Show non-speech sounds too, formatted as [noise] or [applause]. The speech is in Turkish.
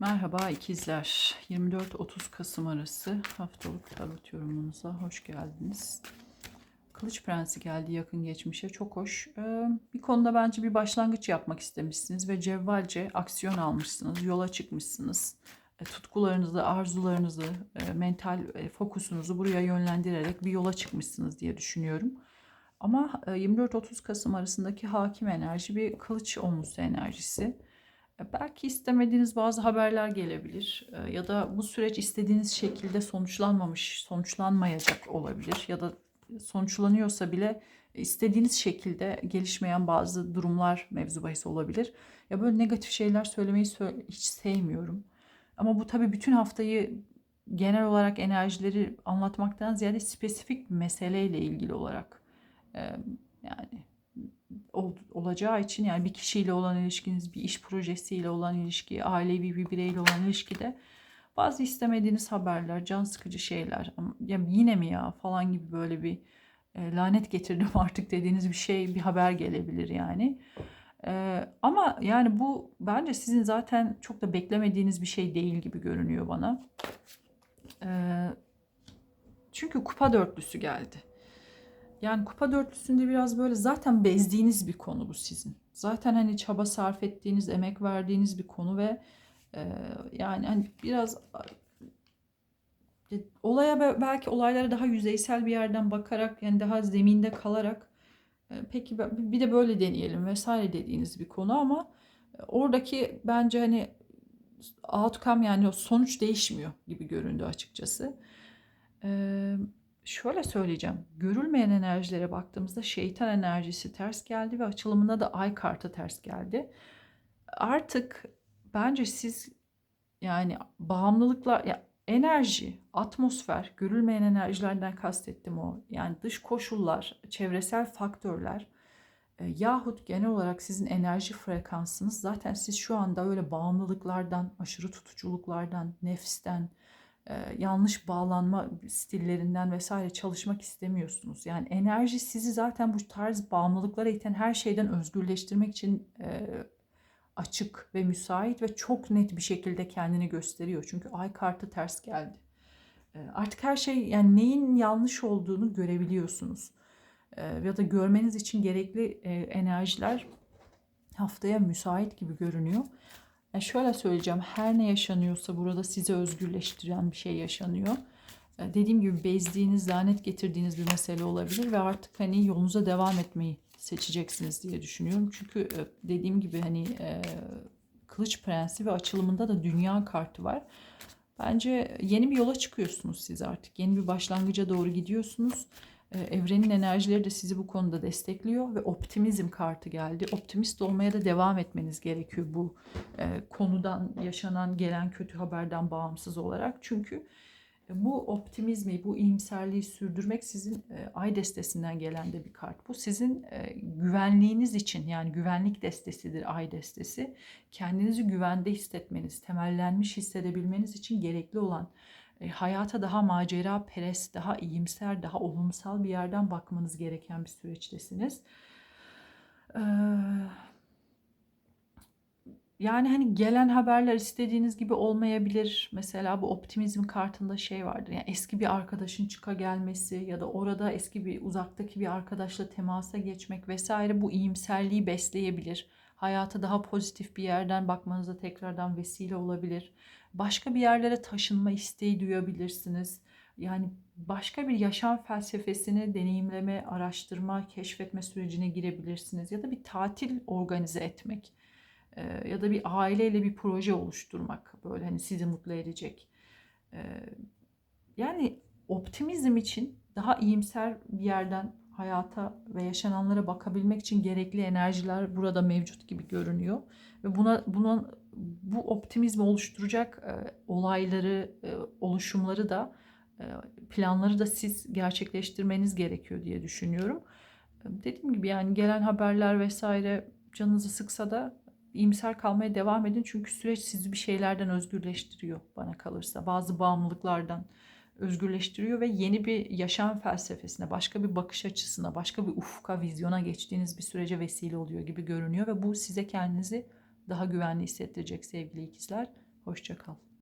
Merhaba ikizler. 24-30 Kasım arası haftalık tarot yorumunuza hoş geldiniz. Kılıç Prensi geldi yakın geçmişe. Çok hoş. Ee, bir konuda bence bir başlangıç yapmak istemişsiniz ve cevvalce aksiyon almışsınız. Yola çıkmışsınız. E, tutkularınızı, arzularınızı, e, mental e, fokusunuzu buraya yönlendirerek bir yola çıkmışsınız diye düşünüyorum. Ama e, 24-30 Kasım arasındaki hakim enerji bir kılıç omuzlu enerjisi. E, Belki istemediğiniz bazı haberler gelebilir E, ya da bu süreç istediğiniz şekilde sonuçlanmamış, sonuçlanmayacak olabilir ya da sonuçlanıyorsa bile istediğiniz şekilde gelişmeyen bazı durumlar mevzu bahis olabilir. Ya böyle negatif şeyler söylemeyi sö- hiç sevmiyorum. Ama bu tabii bütün haftayı genel olarak enerjileri anlatmaktan ziyade spesifik bir meseleyle ilgili olarak e, yani ol- olacağı için yani bir kişiyle olan ilişkiniz, bir iş projesiyle olan ilişki, ailevi bir bireyle olan ilişkide bazı istemediğiniz haberler, can sıkıcı şeyler, ya yine mi ya falan gibi böyle bir e, lanet getirdim [laughs] artık dediğiniz bir şey, bir haber gelebilir yani. E, ama yani bu bence sizin zaten çok da beklemediğiniz bir şey değil gibi görünüyor bana. E, çünkü kupa dörtlüsü geldi. Yani kupa dörtlüsünde biraz böyle zaten bezdiğiniz bir konu bu sizin. Zaten hani çaba sarf ettiğiniz, emek verdiğiniz bir konu ve e, yani hani biraz e, olaya be- belki olaylara daha yüzeysel bir yerden bakarak yani daha zeminde kalarak e, peki bir de böyle deneyelim vesaire dediğiniz bir konu ama e, oradaki bence hani outcome yani sonuç değişmiyor gibi göründü açıkçası. Eee şöyle söyleyeceğim. Görülmeyen enerjilere baktığımızda şeytan enerjisi ters geldi ve açılımında da ay kartı ters geldi. Artık bence siz yani bağımlılıklar ya enerji, atmosfer, görülmeyen enerjilerden kastettim o. Yani dış koşullar, çevresel faktörler e, yahut genel olarak sizin enerji frekansınız zaten siz şu anda öyle bağımlılıklardan, aşırı tutuculuklardan, nefsten, yanlış bağlanma stillerinden vesaire çalışmak istemiyorsunuz. Yani enerji sizi zaten bu tarz bağımlılıklara iten her şeyden özgürleştirmek için e, açık ve müsait ve çok net bir şekilde kendini gösteriyor. Çünkü ay kartı ters geldi. E, artık her şey yani neyin yanlış olduğunu görebiliyorsunuz. E, ya da görmeniz için gerekli e, enerjiler haftaya müsait gibi görünüyor. E şöyle söyleyeceğim. Her ne yaşanıyorsa burada sizi özgürleştiren bir şey yaşanıyor. E, dediğim gibi bezdiğiniz, lanet getirdiğiniz bir mesele olabilir ve artık hani yolunuza devam etmeyi seçeceksiniz diye düşünüyorum. Çünkü e, dediğim gibi hani e, Kılıç Prensi ve açılımında da Dünya kartı var. Bence yeni bir yola çıkıyorsunuz siz artık. Yeni bir başlangıca doğru gidiyorsunuz. Ee, Evrenin enerjileri de sizi bu konuda destekliyor ve optimizm kartı geldi. Optimist olmaya da devam etmeniz gerekiyor bu e, konudan yaşanan gelen kötü haberden bağımsız olarak. Çünkü bu optimizmi, bu iyimserliği sürdürmek sizin e, ay destesinden gelen de bir kart. Bu sizin e, güvenliğiniz için yani güvenlik destesidir ay destesi. Kendinizi güvende hissetmeniz, temellenmiş hissedebilmeniz için gerekli olan e, hayata daha macera perest, daha iyimser, daha olumsal bir yerden bakmanız gereken bir süreçtesiniz. Yani hani gelen haberler istediğiniz gibi olmayabilir. Mesela bu optimizm kartında şey vardır. Yani eski bir arkadaşın çıka gelmesi ya da orada eski bir uzaktaki bir arkadaşla temasa geçmek vesaire bu iyimserliği besleyebilir. Hayata daha pozitif bir yerden bakmanıza tekrardan vesile olabilir. Başka bir yerlere taşınma isteği duyabilirsiniz. Yani başka bir yaşam felsefesini deneyimleme, araştırma, keşfetme sürecine girebilirsiniz. Ya da bir tatil organize etmek e, ya da bir aileyle bir proje oluşturmak böyle hani sizi mutlu edecek. E, yani optimizm için daha iyimser bir yerden hayata ve yaşananlara bakabilmek için gerekli enerjiler burada mevcut gibi görünüyor ve buna buna bu optimizmi oluşturacak e, olayları, e, oluşumları da e, planları da siz gerçekleştirmeniz gerekiyor diye düşünüyorum. E, Dediğim gibi yani gelen haberler vesaire canınızı sıksa da iyimser kalmaya devam edin. Çünkü süreç sizi bir şeylerden özgürleştiriyor bana kalırsa. Bazı bağımlılıklardan özgürleştiriyor ve yeni bir yaşam felsefesine, başka bir bakış açısına, başka bir ufka, vizyona geçtiğiniz bir sürece vesile oluyor gibi görünüyor ve bu size kendinizi daha güvenli hissettirecek sevgili ikizler. Hoşça kal.